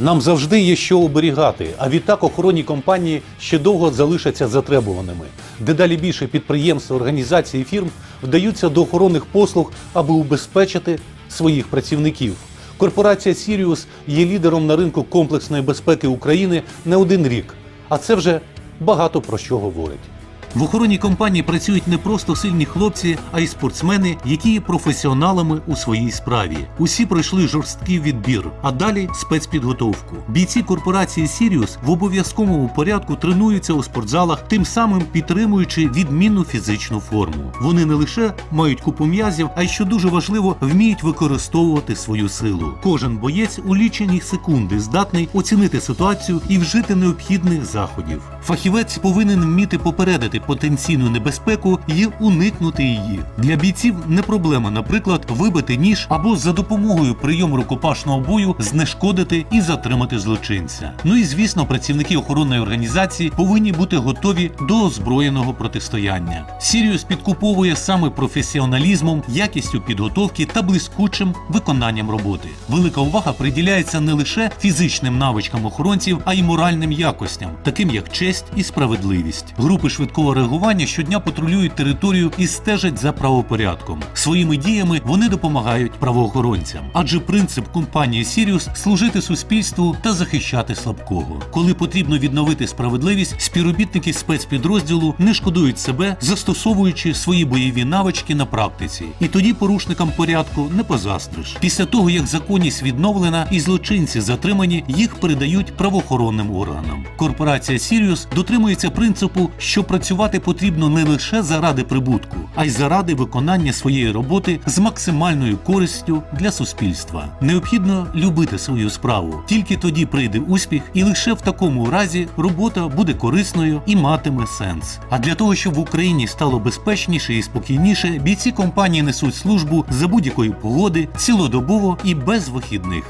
Нам завжди є що оберігати, а відтак охоронні компанії ще довго залишаться затребуваними. Дедалі більше підприємств, організацій і фірм вдаються до охоронних послуг, аби убезпечити своїх працівників. Корпорація Сіріус є лідером на ринку комплексної безпеки України не один рік, а це вже багато про що говорить. В охоронній компанії працюють не просто сильні хлопці, а й спортсмени, які є професіоналами у своїй справі. Усі пройшли жорсткий відбір, а далі спецпідготовку. Бійці корпорації Сіріус в обов'язковому порядку тренуються у спортзалах, тим самим підтримуючи відмінну фізичну форму. Вони не лише мають купу м'язів, а й що дуже важливо, вміють використовувати свою силу. Кожен боєць у лічені секунди здатний оцінити ситуацію і вжити необхідних заходів. Фахівець повинен вміти попередити потенційну небезпеку і уникнути її. Для бійців не проблема, наприклад, вибити ніж або за допомогою прийому рукопашного бою знешкодити і затримати злочинця. Ну і звісно, працівники охоронної організації повинні бути готові до озброєного протистояння. Сіріус підкуповує саме професіоналізмом, якістю підготовки та блискучим виконанням роботи. Велика увага приділяється не лише фізичним навичкам охоронців, а й моральним якостям, таким як честь і справедливість. Групи швидкого реагування щодня патрулюють територію і стежать за правопорядком. Своїми діями вони допомагають правоохоронцям, адже принцип компанії Сіріус служити суспільству та захищати слабкого. Коли потрібно відновити справедливість, співробітники спецпідрозділу не шкодують себе, застосовуючи свої бойові навички на практиці. І тоді порушникам порядку не позастриш. Після того як законність відновлена і злочинці затримані, їх передають правоохоронним органам. Корпорація Сіріус дотримується принципу, що працювати потрібно не лише заради прибутку, а й заради виконання своєї роботи з максимальною користю для суспільства. Необхідно любити свою справу. Тільки тоді прийде успіх, і лише в такому разі робота буде корисною і матиме сенс. А для того, щоб в Україні стало безпечніше і спокійніше, бійці компанії несуть службу за будь-якої погоди, цілодобово і без вихідних.